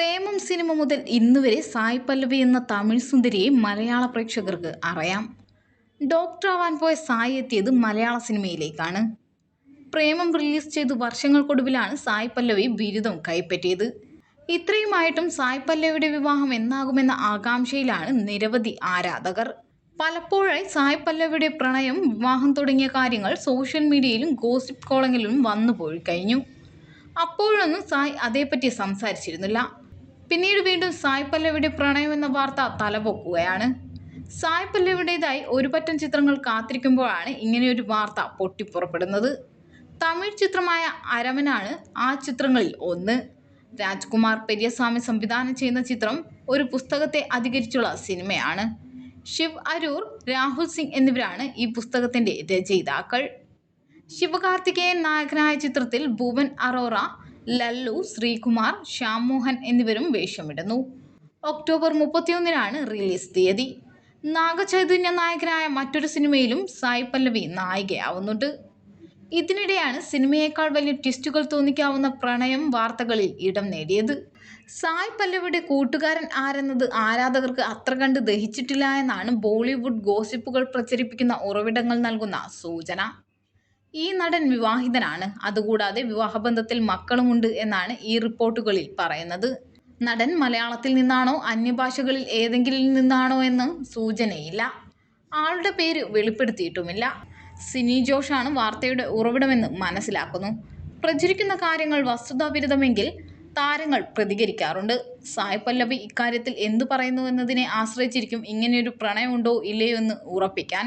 പ്രേമം cinema മുതൽ ഇന്നുവരെ സായ് പല്ലവി എന്ന തമിഴ് സുന്ദരിയെ മലയാള പ്രേക്ഷകർക്ക് അറിയാം. ഡോക്ടറാവാൻ പോയ സായ് എത്തിയത് മലയാള സിനിമയിലേക്കാണ്. പ്രേമം റിലീസ് ചെയ്ത് വർഷങ്ങൾക്കൊടുവിലാണ് സായ് പല്ലവി ബിരുദം കൈപ്പറ്റിയത്. ഇത്രയുമായിട്ടും സായ് പല്ലവിയുടെ വിവാഹം എന്നാകുമെന്ന ആകാംക്ഷയിലാണ് നിരവധി ആരാധകർ. പലപ്പോഴായി സായ് പല്ലവിയുടെ പ്രണയം വിവാഹം തുടങ്ങിയ കാര്യങ്ങൾ സോഷ്യൽ മീഡിയയിലും ഗോസിപ്പ് കോളങ്ങളിലും വന്നു പോയി കഴിഞ്ഞു. അപ്പോഴൊന്നും സായ് അതേപ്പറ്റി സംസാരിച്ചിരുന്നില്ല. പിന്നീട് വീണ്ടും സായ് പല്ലവിയുടെ പ്രണയം എന്ന വാർത്ത തലപൊക്കുകയാണ്. സായ് പല്ലവിയുടേതായി ഒരു പറ്റം ചിത്രങ്ങൾ കാത്തിരിക്കുമ്പോഴാണ് ഇങ്ങനെയൊരു വാർത്ത പൊട്ടിപ്പുറപ്പെടുന്നത്. തമിഴ് ചിത്രമായ അരമനാണ് ആ ചിത്രങ്ങളിൽ ഒന്ന്. രാജ്കുമാർ പെരിയസ്വാമി സംവിധാനം ചെയ്യുന്ന ചിത്രം ഒരു പുസ്തകത്തെ അധികരിച്ചുള്ള സിനിമയാണ്. ശിവ് അരൂർ രാഹുൽ സിംഗ് എന്നിവരാണ് ഈ പുസ്തകത്തിന്റെ രചയിതാക്കൾ. ശിവകാർത്തികേയൻ നായകനായ ചിത്രത്തിൽ ഭുവൻ അറോറ ലല്ലു ശ്രീകുമാർ ശ്യാം മോഹൻ എന്നിവരും വേഷമിടുന്നു. ഒക്ടോബർ മുപ്പത്തിയൊന്നിനാണ് റിലീസ് തീയതി. നാഗചൈതന്യ നായകനായ മറ്റൊരു സിനിമയിലും സായി പല്ലവി നായികയാവുന്നുണ്ട്. ഇതിനിടെയാണ് സിനിമയേക്കാൾ വലിയ ട്വിസ്റ്റുകൾ തോന്നിക്കാവുന്ന പ്രണയം വാർത്തകളിൽ ഇടം നേടിയത്. സായ് പല്ലവിയുടെ കൂട്ടുകാരൻ ആരെന്നത് ആരാധകർക്ക് അത്ര കണ്ട് ദഹിച്ചിട്ടില്ല എന്നാണ് ബോളിവുഡ് ഗോസിപ്പുകൾ പ്രചരിപ്പിക്കുന്ന ഉറവിടങ്ങൾ നൽകുന്ന സൂചന. ഈ നടൻ വിവാഹിതനാണ്. അതുകൂടാതെ വിവാഹബന്ധത്തിൽ മക്കളുമുണ്ട് എന്നാണ് ഈ റിപ്പോർട്ടുകളിൽ പറയുന്നത്. നടൻ മലയാളത്തിൽ നിന്നാണോ അന്യഭാഷകളിൽ ഏതെങ്കിലും നിന്നാണോ എന്ന് സൂചനയില്ല. ആളുടെ പേര് വെളിപ്പെടുത്തിയിട്ടുമില്ല. സിനി ജോഷാണ് വാർത്തയുടെ ഉറവിടമെന്ന് മനസ്സിലാക്കുന്നു. പ്രചരിക്കുന്ന കാര്യങ്ങൾ വസ്തുതാവിരുദ്ധമെങ്കിൽ താരങ്ങൾ പ്രതികരിക്കാറുണ്ട്. സായ് പല്ലവി ഇക്കാര്യത്തിൽ എന്തു പറയുന്നു എന്നതിനെ ആശ്രയിച്ചിരിക്കും ഇങ്ങനെയൊരു പ്രണയമുണ്ടോ ഇല്ലയോ എന്ന് ഉറപ്പിക്കാൻ.